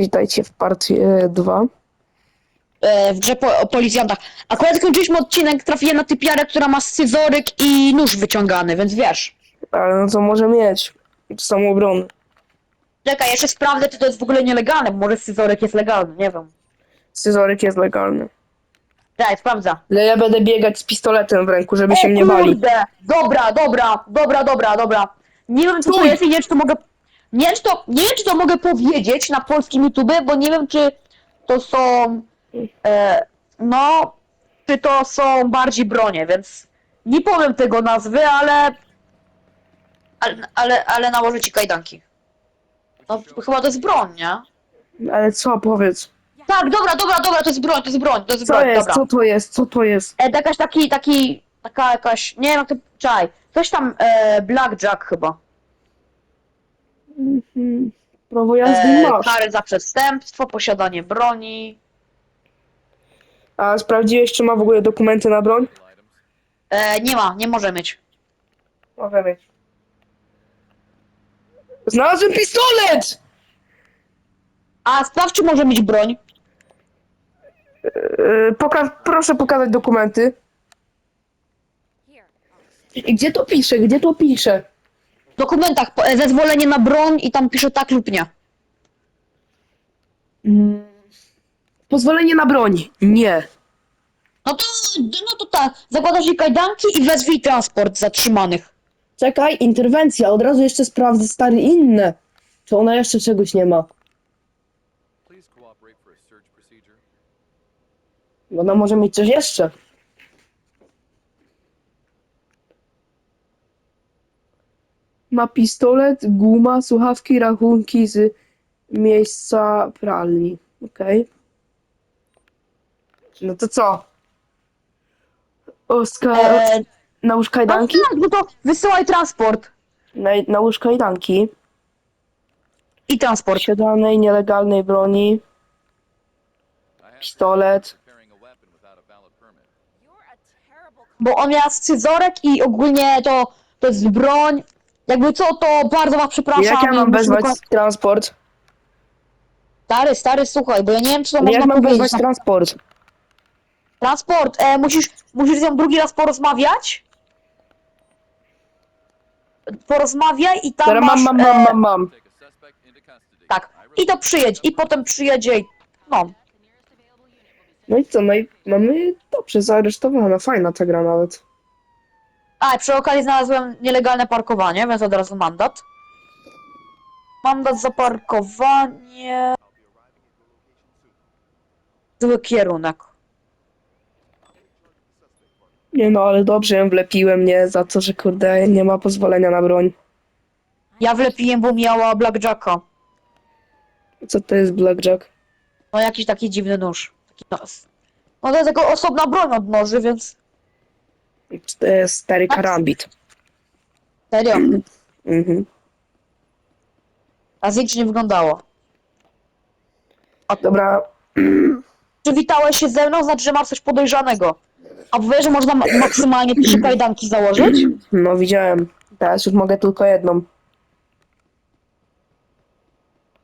Witajcie w partii 2. e, w grze po, o policjantach. Akurat skończyliśmy odcinek, trafiłem na typiarę, która ma scyzoryk i nóż wyciągany, więc wiesz. Ale no to może mieć samoobrony. Czekaj, jeszcze sprawdzę, czy to jest w ogóle nielegalne, bo może scyzoryk jest legalny, nie wiem. Scyzoryk jest legalny. Daj, sprawdza. Ale ja będę biegać z pistoletem w ręku, żeby się nie bali. Dobra, dobra, dobra, dobra, dobra. Nie wiem, co to jest i nie wiem, czy to mogę... Nie wiem, czy to, nie wiem, czy to mogę powiedzieć na polskim YouTube, bo nie wiem, czy to są... E, no, czy to są bardziej bronie, więc nie powiem tego nazwy, ale... Ale, ale, ale nałożę ci kajdanki. No, chyba to jest broń, nie? Ale co, powiedz. Tak, dobra, dobra, dobra, to jest broń, to jest broń, to jest Co broń, jest, dobra. co to jest, co to jest? E, jakaś taki, taki, taka jakaś, nie wiem jak to, czaj, coś tam, e, blackjack chyba. Mhm. Prawo jazdy E, masz. kary za przestępstwo, posiadanie broni. A sprawdziłeś, czy ma w ogóle dokumenty na broń? E, nie ma, nie może mieć. Może mieć. Znalazłem pistolet! A sprawdź, czy może mieć broń. Yy, poka proszę pokazać dokumenty. I gdzie to pisze? Gdzie to pisze? W dokumentach po- e, zezwolenie na broń i tam pisze tak lub nie. Mm. Pozwolenie na broń. Nie. No to, no to tak, zakładasz jej kajdanki i wezwij transport zatrzymanych. Czekaj, interwencja. Od razu jeszcze sprawdzę stary inne. Czy ona jeszcze czegoś nie ma? Please cooperate for a search procedure. Bo ona może mieć coś jeszcze. Ma pistolet, guma, słuchawki, rachunki z miejsca pralni. Okej. No to co? Oskar, E, nałóż no kajdanki? tak, no to wysyłaj transport. Na, nałóż kajdanki. I transport. Posiadanej nielegalnej broni. Pistolet. Bo on miał scyzorek i ogólnie to, to jest broń. Jakby co, to bardzo was przepraszam. Jak ja mam wezwać transport? Stary, stary, słuchaj, bo ja nie wiem, czy to można jak mam powiedzieć. wezwać transport? Transport, e, musisz, musisz z nią drugi raz porozmawiać. Porozmawiaj i tam Teraz mam, masz, mam, mam, e, mam, mam. Tak, I i to przyjedź, i potem przyjedzie i... No, No i co, no i mamy dobrze zaaresztowana, fajna ta gra nawet. A przy okazji znalazłem nielegalne parkowanie, więc od razu mandat. Mandat za parkowanie... Zły kierunek. Nie no, ale dobrze ją wlepiłem, nie? Za to, że kurde, nie ma pozwolenia na broń. Ja wlepiłem, bo miała blackjacka. Co to jest blackjack? No jakiś taki dziwny nóż. Taki nos. No to jest tylko osobna broń od noży, więc... To jest stary karambit. Serio. Mhm. A zdjęcie nie wyglądało. Dobra, Przywitałeś się ze mną, znaczy, że masz coś podejrzanego. A wiesz, że można ma- maksymalnie trzy kajdanki założyć? no widziałem. Teraz już mogę tylko jedną.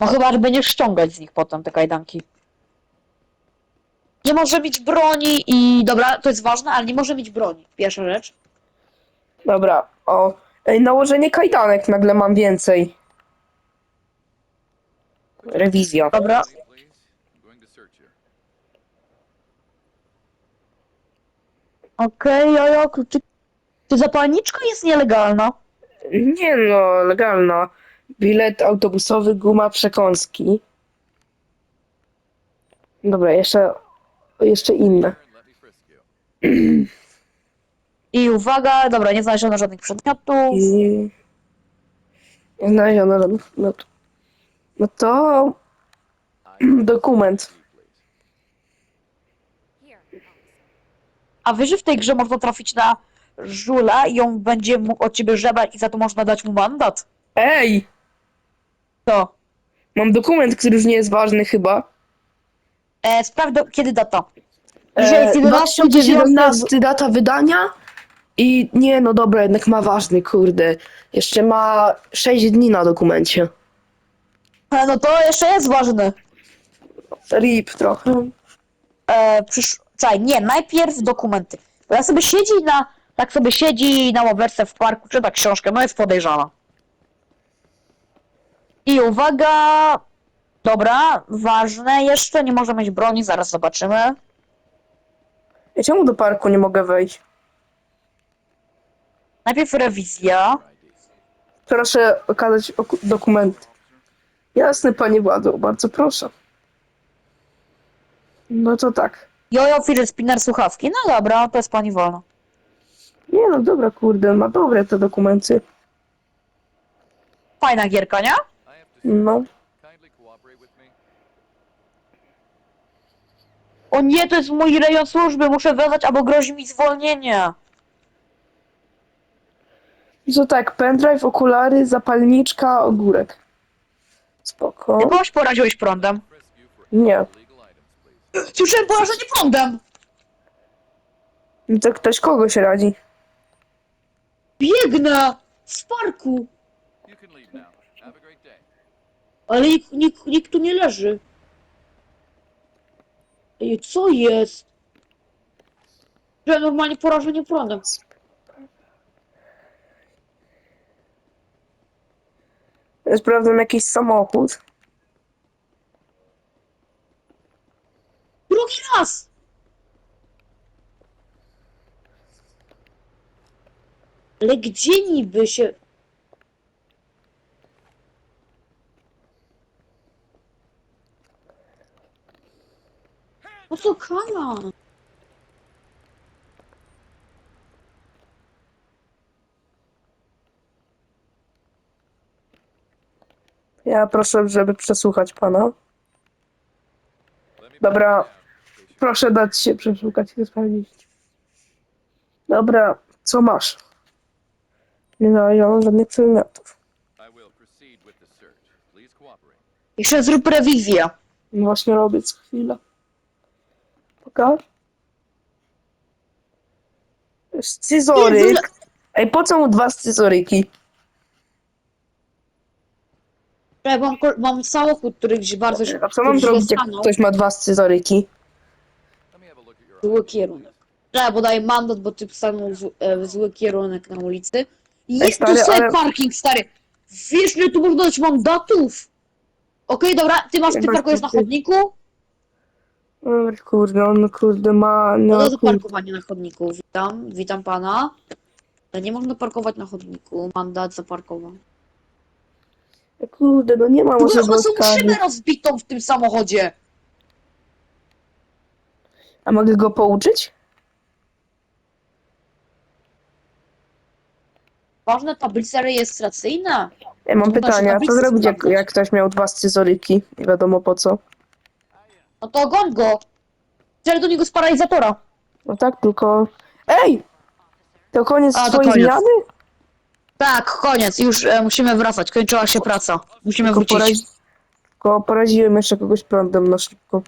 No chyba, że będziesz ściągać z nich potem te kajdanki. Nie może mieć broni i... Dobra, to jest ważne, ale nie może mieć broni. Pierwsza rzecz. Dobra, o. Ej, nałożenie kajdanek nagle mam więcej. Rewizja. Dobra. please. I'm going to search here. Okej, okay, jojo. Czy zapalniczka jest nielegalna? Nie no, legalna. Bilet autobusowy, guma, przekąski. Dobra, jeszcze, jeszcze inne. I uwaga, dobra, nie znaleziono żadnych przedmiotów. I... Nie znaleziono żadnych no, to- no to dokument. A wiesz, że w tej grze można trafić na żula i on będzie mógł od ciebie żebać i za to można dać mu mandat? Ej! To. Mam dokument, który już nie jest ważny chyba. E, sprawdź, do, kiedy data. Dzisiaj E, jest 11, 2017 data wydania. I nie, no dobra, jednak ma ważny, kurde. Jeszcze ma 6 dni na dokumencie. E, No to jeszcze jest ważne. Rip trochę. E, przysz... Czekaj, nie, najpierw dokumenty. Bo ja sobie siedzi na, tak sobie siedzi na ławerce w parku, czyta książkę, no jest podejrzana. I uwaga, dobra, ważne jeszcze, nie może mieć broni, zaraz zobaczymy. Ja czemu do parku nie mogę wejść? Najpierw rewizja. Proszę okazać oku- dokumenty. Jasne, panie władzo, bardzo proszę. No to tak. Jojo, fidget spinner, słuchawki. No dobra, to jest pani wolno. Nie no, dobra, kurde, ma dobre te dokumenty. Fajna gierka, nie? No. O nie, to jest mój rejon służby, muszę wezwać, albo grozi mi zwolnienie. To tak, pendrive, okulary, zapalniczka, ogórek. Spoko. Ty kogoś poraziłeś prądem. Nie. Słyszałem porażenie prądem. No To ktoś kogo się radzi? Biegnę z parku, You can leave now. Have a great day. ale nikt, nikt, nikt tu nie leży. Ej, co jest? Że normalnie porażenie prądem. Sprawdzam jakiś samochód. Drugi raz! Ale gdzie niby się... No to kala. Ja proszę, żeby przesłuchać pana. Dobra. Proszę dać się przeszukać i sprawdzić. Dobra, co masz? Nie znaleziono żadnych przedmiotów. Jeszcze zrób rewizję. No Właśnie robię co chwilę. Pokaż. Scyzoryk. Ej, po co mu dwa scyzoryki? Ja mam, mam samochód, który gdzieś bardzo A co mam zrobić, jak stanął. ktoś ma dwa scyzoryki? Zły kierunek. Ja podaję mandat, bo ty stanął w, e, w zły kierunek na ulicy. Jest stary, tu sobie ale- parking, stary. Wiesz, ile tu można dać mandatów? Okej, dobra, ty masz, ty Masz parkujesz na ty- chodniku? Oj, Kurde, on kurde ma... No No, to kurde. parkowanie na chodniku. Witam, witam pana. Nie można parkować na chodniku. Mandat za parkowanie. kurde, no nie ma może go tą szybę rozbitą w tym samochodzie. A mogę go pouczyć? Ważne tablice rejestracyjne. Ja mam No to pytanie, a co zrobić, jak, sprawdzać. jak ktoś miał dwa scyzoryki? Nie wiadomo po co. No to goń go. Strzel do niego z paralizatora. No tak, tylko... Ej! To koniec A, to twojej koniec. zmiany? Tak, koniec. Już e, musimy wracać. Kończyła się praca. Musimy Tylko, wrócić. porazi... tylko poraziłem jeszcze kogoś prądem na szybko.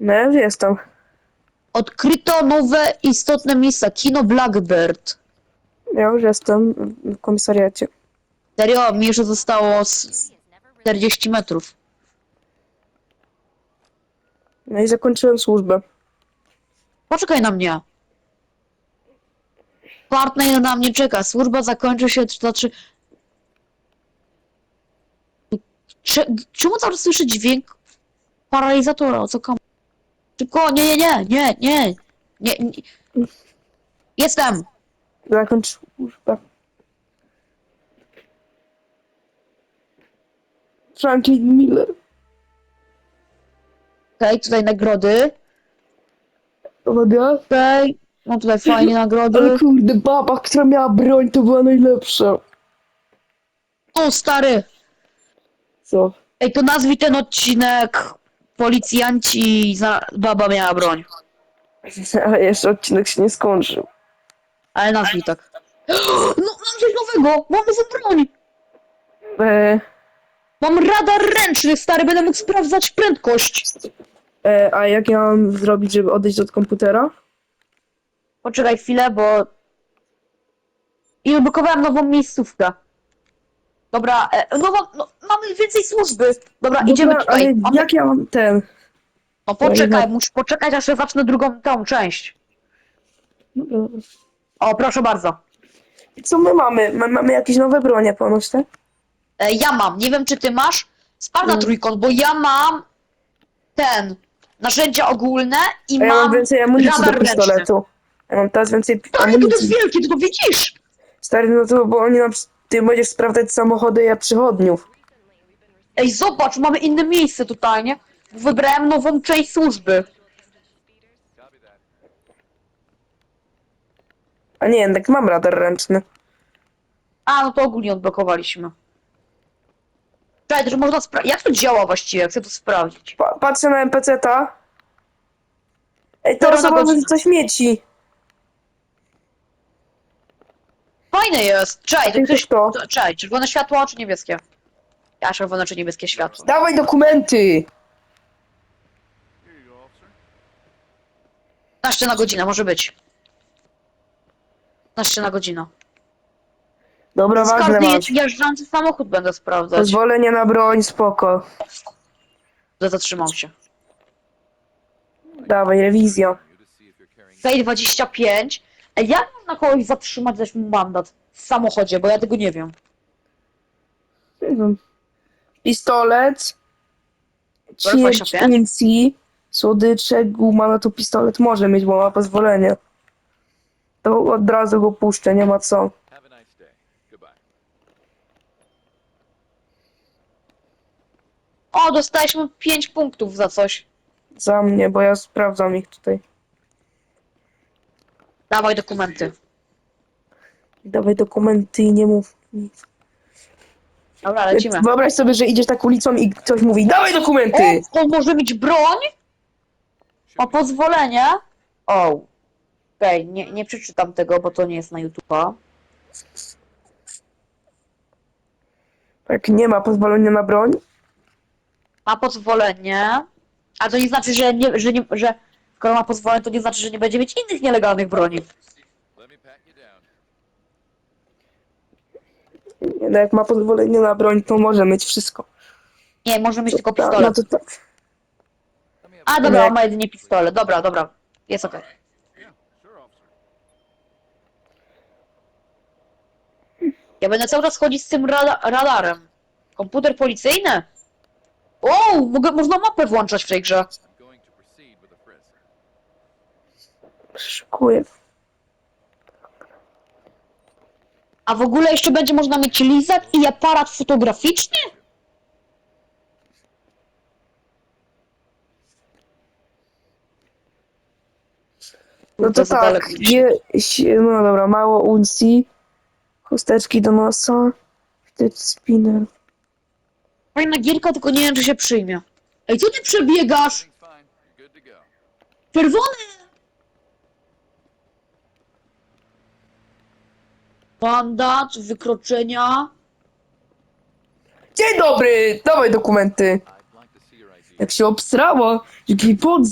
No ja już jestem. Odkryto nowe istotne miejsca. Kino Blackbird. Ja już jestem w komisariacie. Serio, mi jeszcze zostało z 40 metrów. No i zakończyłem służbę. Poczekaj na mnie. Partner na mnie czeka. Służba zakończy się, to znaczy... Cze- Czemu czas słyszę dźwięk paralizatora? O co kam? Szybko, nie, nie, nie, nie, nie, nie, nie. Jestem! Zakończ służbę. Franklin Miller. Okej, tutaj nagrody. Uwaga. Okej, mam tutaj nagrody. Ale kurde, baba, która miała broń, to była najlepsza. O, stary! Co? Ej, to nazwij ten odcinek Policjanci za... Baba miała broń. Ale jeszcze odcinek się nie skończył. Ale nazwij tak. No, mam coś nowego! Mam nową broń! E, Mam radar ręczny, stary, będę mógł sprawdzać prędkość. e, a jak ja mam zrobić, żeby odejść od komputera? Poczekaj chwilę, bo... I odblokowałem nową miejscówkę. Dobra, e, no, ma- no mamy więcej służby. Dobra, Dobra, idziemy tutaj. ale Mamy, jak ja mam ten... no poczekaj, musisz poczekać, aż ja zacznę drugą tą część. Dobra. O, proszę bardzo. Co my mamy? My mamy jakieś nowe bronie ponoć, tak? E, ja mam, nie wiem czy ty masz. Spal na Mm. trójkąt, bo ja mam ten, narzędzia ogólne i ja mam mam... więcej amunicji do radar ręczny. pistoletu. Ja mam teraz więcej pi- Stary, to jest amunicji. wielkie, ty to widzisz? Stary, no to bo oni nam... Ty będziesz sprawdzać samochody, ja przychodniów. Ej, zobacz, mamy inne miejsce tutaj, nie? Wybrałem nową część służby. A nie, jednak mam radar ręczny. A, no to ogólnie odblokowaliśmy. Czekaj, że można sprawdzić. Jak to działa właściwie? Chcę to sprawdzić. Pa patrzę na NPC-ta. Ej, ta Zero na osoba godzinę. wyrzuca śmieci. Fajne jest. Czekaj, to ktoś... to to- Czekaj, czerwone światło czy niebieskie? Ja czerwone czy niebieskie światło. Dawaj dokumenty! Here you go, officer. 15 na godzinę, może być. 15 na godzinę. Dobra, ważne masz. jeżdżący samochód będę sprawdzać. Pozwolenie na broń, spoko. Zatrzymał się. Dawaj, rewizja. You to see if you're carrying Tej 25. Ej, jak można kogoś zatrzymać, dać mu mandat w samochodzie, bo ja tego nie wiem. Nie wiem. Pistolet. 25? amunicji. Słodycze, guma, no to pistolet może mieć, bo ma pozwolenie. To od razu go puszczę, nie ma co. Have a nice day. Goodbye. O, dostaliśmy 5 punktów za coś. Za mnie, bo ja sprawdzam ich tutaj. Dawaj dokumenty. Dawaj dokumenty i nie mów nic. Dobra, lecimy. Wyobraź sobie, że idziesz tak ulicą i ktoś mówi Dawaj dokumenty! O, on może mieć broń? O pozwolenie? O. Okej, nie, nie przeczytam tego, bo to nie jest na YouTube'a. Jak nie ma pozwolenia na broń, Ma pozwolenie. A to nie znaczy, że nie, że nie, że skoro ma pozwolenie, to nie znaczy, że nie będzie mieć innych nielegalnych broni. Nie, no jak ma pozwolenie na broń, to może mieć wszystko. Nie, może mieć tylko pistolet. No to tak. A dobra, on ma jedynie pistolet. Dobra, dobra. Jest okej. Ja będę cały czas chodzić z tym rada radarem. Komputer policyjny? O, mogę, można mapę włączać w tej grze. Szykuję. A w ogóle jeszcze będzie można mieć lizak i aparat fotograficzny? No to za tak, daleko si- no dobra, mało uncji, chusteczki do nosa, wtedy spinner. Fajna gierka, tylko nie wiem, czy się przyjmie. Ej, co ty przebiegasz? Czerwony! Mandat, wykroczenia. Dzień dobry, dawaj dokumenty. Jak się obstrało, jaki pod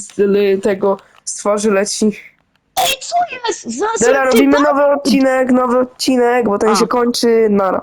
tego z twarzy leci. Ej, co jest? Zaraz Dobra, robimy nowy odcinek, nowy odcinek, bo ten A. się kończy, nara.